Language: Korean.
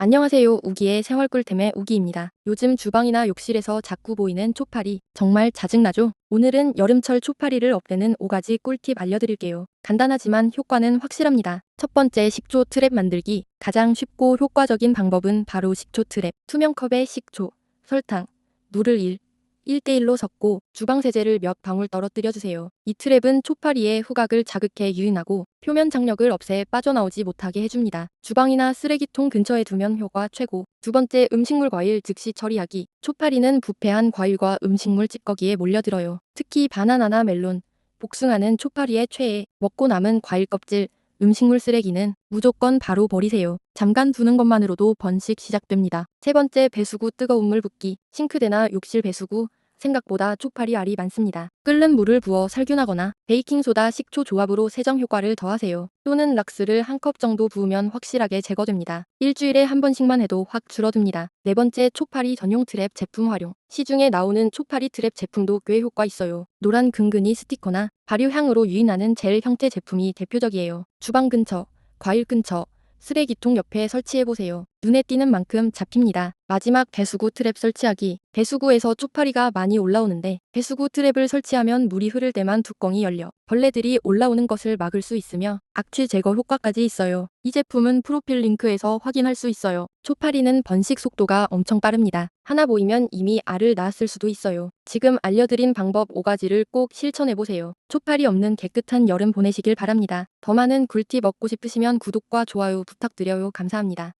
안녕하세요. 우기의 생활 꿀템의 우기입니다. 요즘 주방이나 욕실에서 자꾸 보이는 초파리 정말 짜증나죠? 오늘은 여름철 초파리를 없애는 5가지 꿀팁 알려드릴게요. 간단하지만 효과는 확실합니다. 첫 번째 식초 트랩 만들기. 가장 쉽고 효과적인 방법은 바로 식초 트랩. 투명 컵에 식초, 설탕, 물을 1, 1대1로 섞고 주방 세제를 몇 방울 떨어뜨려 주세요. 이 트랩은 초파리의 후각을 자극해 유인하고 표면 장력을 없애 빠져나오지 못하게 해줍니다. 주방이나 쓰레기통 근처에 두면 효과 최고. 두 번째 음식물 과일 즉시 처리하기. 초파리는 부패한 과일과 음식물 찌꺼기에 몰려들어요. 특히 바나나나 멜론, 복숭아는 초파리의 최애. 먹고 남은 과일 껍질, 음식물 쓰레기는 무조건 바로 버리세요. 잠깐 두는 것만으로도 번식 시작됩니다. 세 번째 배수구 뜨거운 물 붓기. 싱크대나 욕실 배수구 생각보다 초파리 알이 많습니다. 끓는 물을 부어 살균하거나 베이킹소다 식초 조합으로 세정 효과를 더하세요. 또는 락스를 한 컵 정도 부으면 확실하게 제거됩니다. 일주일에 한 번씩만 해도 확 줄어듭니다. 네 번째 초파리 전용 트랩 제품 활용. 시중에 나오는 초파리 트랩 제품도 꽤 효과 있어요. 노란 근근이 스티커나 발효향으로 유인하는 젤 형태 제품이 대표적이에요. 주방 근처, 과일 근처, 쓰레기통 옆에 설치해보세요. 눈에 띄는 만큼 잡힙니다. 마지막 배수구 트랩 설치하기. 배수구에서 쪽파리가 많이 올라오는데 배수구 트랩을 설치하면 물이 흐를 때만 뚜껑이 열려 벌레들이 올라오는 것을 막을 수 있으며 악취 제거 효과까지 있어요. 이 제품은 프로필 링크에서 확인할 수 있어요. 초파리는 번식 속도가 엄청 빠릅니다. 하나 보이면 이미 알을 낳았을 수도 있어요. 지금 알려드린 방법 5가지를 꼭 실천해보세요. 초파리 없는 깨끗한 여름 보내시길 바랍니다. 더 많은 꿀팁 얻고 싶으시면 구독과 좋아요 부탁드려요. 감사합니다.